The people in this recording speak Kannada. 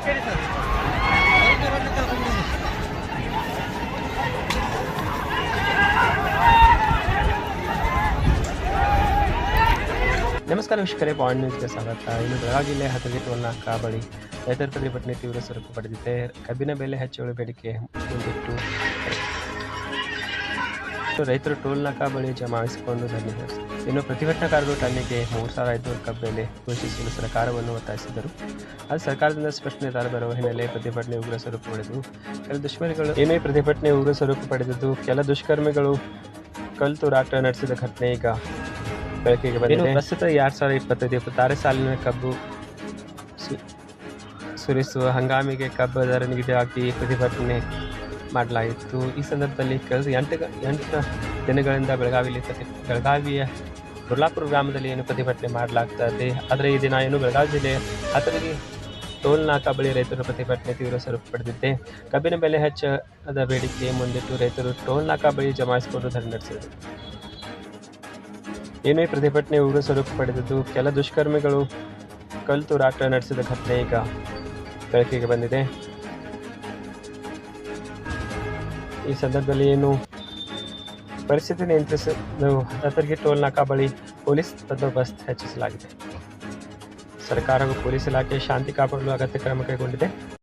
ನಮಸ್ಕಾರ ವೀಕ್ಷಕರೇ ಬಾಂಡ್ ನ್ಯೂಸ್ಗೆ ಸ್ವಾಗತ. ಇನ್ನು ಬೆಳಗಾವಿ ಜಿಲ್ಲೆ ಹತೋಟಿ ಟೋಲ್ನಾಕ ಬಳಿ ರೈತರ ಪ್ರತಿಭಟನೆ ತೀವ್ರ ಸ್ವರೂಪ ಪಡೆದಿದೆ. ಕಬ್ಬಿನ ಬೆಲೆ ಹೆಚ್ಚಳ ಬೇಡಿಕೆ ಮುಂದಿಟ್ಟು. ರೈತರು ಟೋಲ್ ನಾಕಾ ಬಳಿ ಜಮಾಯಿಸಿಕೊಂಡು ಧರಣಿ ಇನ್ನು ಪ್ರತಿಭಟನಾಕಾರರು ಟನ್ನಿಗೆ ಮೂರು ಸಾವಿರ ಐದುನೂರು ಕಪ್ ಬೆಲೆ ಘೋಷಿಸಲು ಸರ್ಕಾರವನ್ನು ಒತ್ತಾಯಿಸಿದರು. ಅದು ಸರ್ಕಾರದಿಂದ ಸ್ಪಷ್ಟ ನಿರ್ಧಾರ ಬರುವ ಹಿನ್ನೆಲೆ ಪ್ರತಿಭಟನೆ ಉಗ್ರ ಸ್ವರೂಪ ಪಡೆದು, ಕೆಲ ದುಷ್ಕರ್ಮಿಗಳು ಏನೇ ಪ್ರತಿಭಟನೆ ಉಗ್ರ ಸ್ವರೂಪ ಪಡೆದಿದ್ದು, ಕೆಲ ದುಷ್ಕರ್ಮಿಗಳು ಕಲ್ಲು ತೂರಾಟ ನಡೆಸಿದ ಘಟನೆ ಈಗ ಬೆಳಕಿಗೆ ಬಂದಿದೆ. ಪ್ರಸ್ತುತ ಎರಡು ಸಾವಿರದ ಇಪ್ಪತ್ತೈದು ಇಪ್ಪತ್ತಾರು ಸಾಲಿನ ಕಬ್ಬು ಸುರಿಸುವ ಹಂಗಾಮಿಗೆ ಕಬ್ಬು ದರ ಹಾಕಿ ಪ್ರತಿಭಟನೆ ಮಾಡಲಾಗಿತ್ತು ಈ ಸಂದರ್ಭದಲ್ಲಿ ಕಳೆದ ಎಂಟು ಎಂಟು ದಿನಗಳಿಂದ ಬೆಳಗಾವಿಯಲ್ಲಿ ಪ್ರತಿ, ಬೆಳಗಾವಿಯ ಬುರ್ಲಾಪುರ ಗ್ರಾಮದಲ್ಲಿ ಏನು ಪ್ರತಿಭಟನೆ ಮಾಡಲಾಗ್ತದೆ. ಆದರೆ ಈ ದಿನ ಏನು ಬೆಳಗಾವಿ ಜಿಲ್ಲೆ ಹತ್ತರಿಗೆ ಟೋಲ್ ನಾಕಾ ಬಳಿ ರೈತರು ಪ್ರತಿಭಟನೆ ತೀವ್ರ ಸ್ವರೂಪ ಪಡೆದಿದ್ದೆ ಕಬ್ಬಿನ ಬೆಲೆ ಹೆಚ್ಚದ ಬೇಡಿಕೆ ಮುಂದಿಟ್ಟು ರೈತರು ಟೋಲ್ ನಾಕಾ ಬಳಿ ಜಮಾಯಿಸಿಕೊಂಡು ಧರಣಿ ನಡೆಸಿದರು. ಏನೇ ಪ್ರತಿಭಟನೆ ಉಗ್ರ ಸ್ವರೂಪ ಪಡೆದಿದ್ದು, ಕೆಲ ದುಷ್ಕರ್ಮಿಗಳು ಕಲ್ತು ತೂರಾಟ ನಡೆಸಿದ ಘಟನೆ ಈಗ ಬೆಳಕಿಗೆ ಬಂದಿದೆ. ಈ ಸಂದರ್ಭದಲ್ಲಿ ಏನು ಪರಿಸ್ಥಿತಿ ನಿಯಂತ್ರಿಸಲು ರತರ್ಗಿ ಟೋಲ್ ನಾಕಾ ಬಳಿ ಪೊಲೀಸ್ ಬಂದೋಬಸ್ತ್ ಹೆಚ್ಚಿಸಲಾಗಿದೆ. ಸರ್ಕಾರವು ಪೊಲೀಸ್ ಇಲಾಖೆ ಶಾಂತಿ ಕಾಪಾಡಲು ಅಗತ್ಯ ಕ್ರಮ ಕೈಗೊಂಡಿದೆ.